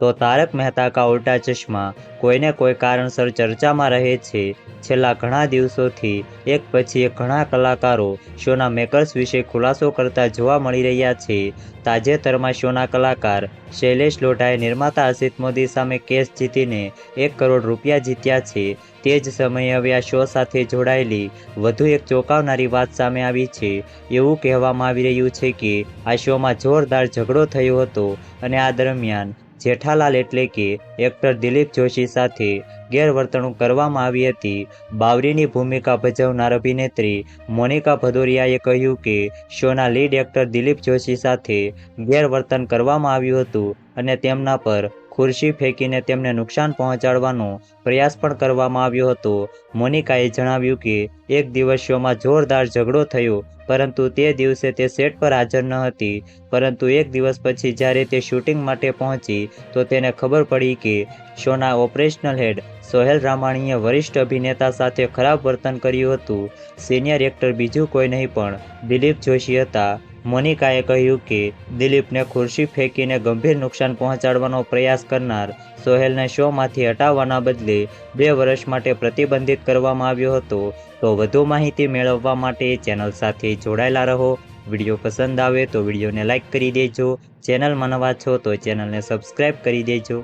તો તારક મહેતા કા ઉલ્ટા ચશ્મા કોઈને કોઈ કારણસર ચર્ચામાં રહે છે. છેલ્લા ઘણા દિવસોથી એક પછી એક ઘણા કલાકારો શોના મેકર્સ વિશે ખુલાસો કરતા જોવા મળી રહ્યા છે. તાજેતરમાં શોના કલાકાર શૈલેષ લોઢાએ નિર્માતા અસિત મોદી સામે કેસ જીતીને એક કરોડ રૂપિયા જીત્યા છે. તે જ સમયે હવે આ શો સાથે જોડાયેલી વધુ એક ચોંકાવનારી વાત સામે આવી છે. એવું કહેવામાં આવી રહ્યું છે કે આ શોમાં જોરદાર ઝઘડો થયો હતો અને આ દરમિયાન જેઠાલાલ એટલે કે એક્ટર દિલીપ જોશી સાથે ગેરવર્તણૂક કરવામાં આવી હતી. બાવરીની ભૂમિકા ભજવનાર અભિનેત્રી મોનિકા ભદોરિયાએ કહ્યું કે, શોના લીડ એક્ટર દિલીપ જોશી સાથે ગેરવર્તન કરવામાં આવ્યું હતું અને તેમના પર ખુરશી ફેંકીને તેમને નુકસાન પહોંચાડવાનો પ્રયાસ પણ કરવામાં આવ્યો હતો. મોનિકાએ જણાવ્યું કે, એક દિવસ શોમાં જોરદાર ઝઘડો થયો, પરંતુ તે દિવસે તે સેટ પર હાજર ન હતી. પરંતુ એક દિવસ પછી જ્યારે તે શૂટિંગ માટે પહોંચી, તો તેને ખબર પડી કે શોના ઓપરેશનલ હેડ સોહેલ રામાણીએ વરિષ્ઠ અભિનેતા સાથે ખરાબ વર્તન કર્યું હતું. સિનિયર એક્ટર બીજું કોઈ નહીં પણ દિલીપ જોશી હતા. મોનિકાએ કહ્યું કે, દિલીપને ખુરશી ફેંકીને ગંભીર નુકસાન પહોંચાડવાનો પ્રયાસ કરનાર સોહેલને શોમાંથી હટાવવાના બદલે બે વર્ષ માટે પ્રતિબંધિત કરવામાં આવ્યો હતો. તો વધુ માહિતી મેળવવા માટે ચેનલ સાથે જોડાયેલા રહો. વીડિયો પસંદ આવે તો વિડીયોને લાઇક કરી દેજો. ચેનલમાં નવા છો તો ચેનલને સબસ્ક્રાઈબ કરી દેજો.